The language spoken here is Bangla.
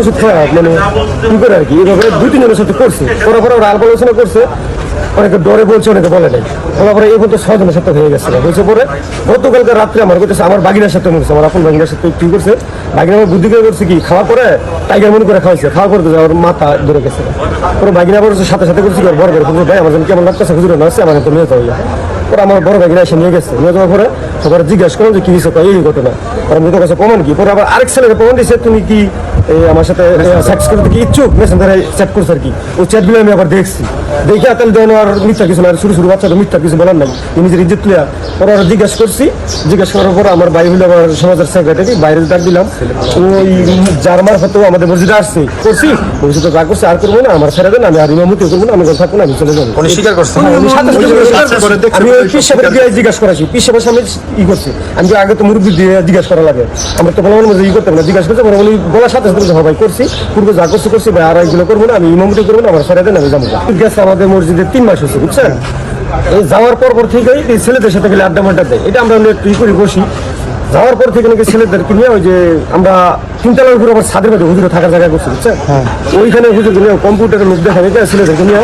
ওষুধ খাওয়া মানে কি করে আর কি? এইভাবে দুই তিনজনের সাথে করছে। করার পরে ওরা আলোচনা করছে। অনেকে ডরে বলছে, অনেকে বলে নাই। পরে ছজনের সাথে হয়ে গেছে। হয়েছে পরে, গতকালকে রাত্রে আমার করতেছে আমার বাগিনার সাথে মনে আমার আপন বাগিনার সাথে কি করছে। বাগিনা আমার বুদ্ধি করে করছে কি, খাওয়া পরে টাইগার মনে করে খাওয়াইছে। খাওয়া করতে আমার মাথা ধরে গেছে। পরে বাগিনা বলছে সাথে সাথে করছে, কি বড় করে ভাই, আমার যেন কেমন লাগতেছে, হুজুর না আছে আমার তো নিয়ে যাওয়া পরে আমার বড় ভাগিনা এসে নিয়ে গেছে। নিয়ে যাওয়ার পরে সবার জিজ্ঞাসা করলাম যে, কি হয়েছে এই ঘটনা। পরে আমি তো কাছে প্রমাণ কি? পরে আবার আরেক ছেলেকে প্রমাণ দিয়েছে তুমি কি আমার সাথে সেক্স করতে কি ইচ্ছুক? মেসেঞ্জারে চ্যাট করছে আর কি। ওই চ্যাটগুলো আমি আবার দেখছি। দেখে তাহলে যেন আর মিথ্যা কিছু না শুরু শুরু বাচ্চা তো মিথ্যা কিছু বলার নাই। নিজের ইজ্জত লিয়া পরে ওরা জিজ্ঞাসা করছি। জিজ্ঞাসা করার পর আমার ভাই হইল আমার সমাজের সেক্রেটারি বাইরে ডাক দিলাম। ওই যার মারফতেও আমাদের মসজিদে আসছে। করছি। মসজিদে যা করছে আর করব না। আমার ছেড়ে দেন আমি আর ইমামতি করব না আমি থাকব না আমি চলে যাব। স্বীকার আমি পিস সাহেবের দিয়ে জিজ্ঞাসা করাছি পিস সাহেবের সামনে ই করছে। আমি আগে তো মুরব্বী দিয়ে জিজ্ঞাসা করা লাগে। আমরা তো বললাম যে ই করতে না জিজ্ঞাসা করছে বলার সাথে হ্যাঁ ভাই করছি পূর্বে যা করছি করছি ভাই আর এগুলো করব না আমি ইমামতি করব না আমার দেন আমি যাব। গেছে আমাদের মসজিদে তিন মাস হচ্ছে বুঝছেন? এই যাওয়ার পর পর থেকেই এই ছেলেদের সাথে গেলে আড্ডা মাড্ডা দেয়। এটা আমরা একটু ই করি বসি। যাওয়ার পর থেকে নাকি ছেলেদেরকে নিয়ে ওই যে আমরা তিনতলার উপরে আবার ছাদের মধ্যে হুজুরে থাকার জায়গা করছি বুঝছেন? ওইখানে হুজুর কম্পিউটারের মুখ দেখা যায় ছেলেদেরকে নিয়ে।